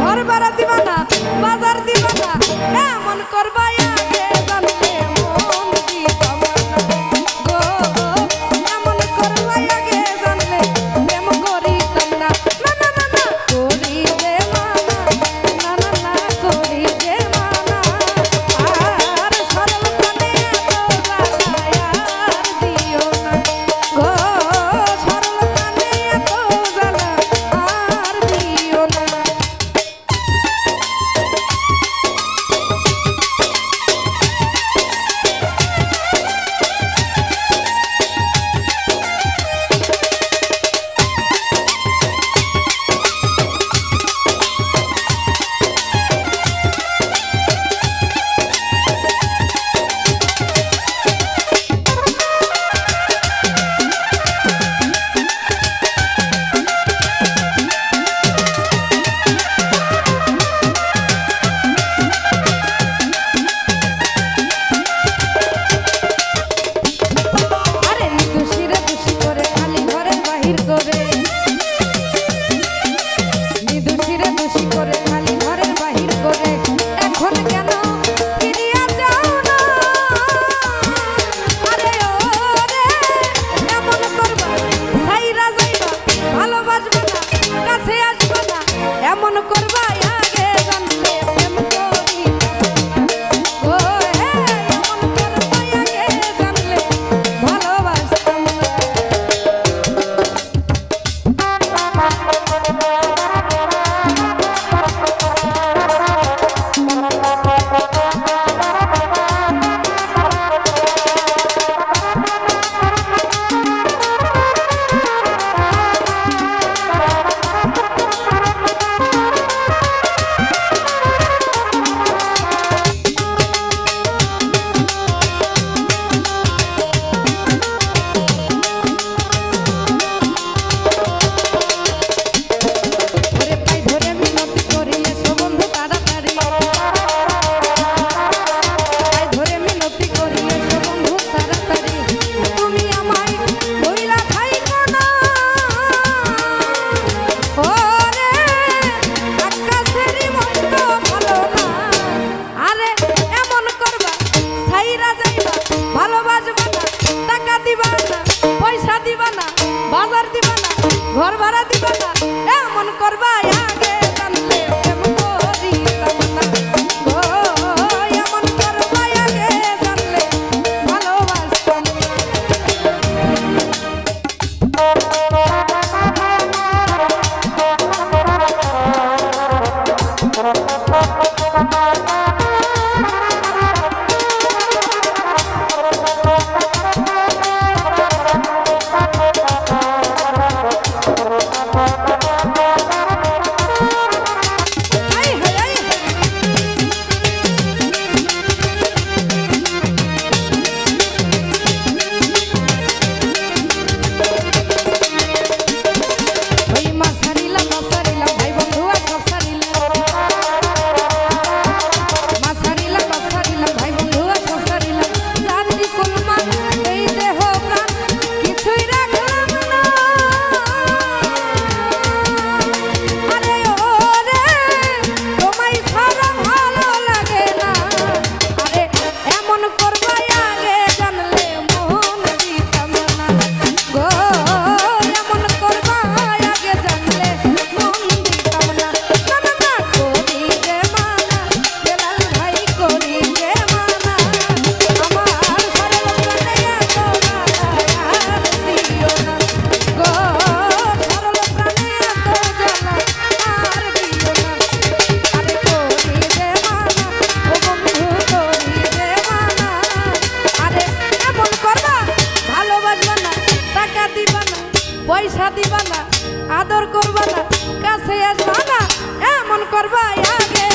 ঘর বাড়া দিবা না বাজার দিবা না। এমন করবা টাকা দিবা না, পয়সা দিবা না, আদর করবা না, কাছে আসবা না, এমন করবা আগে।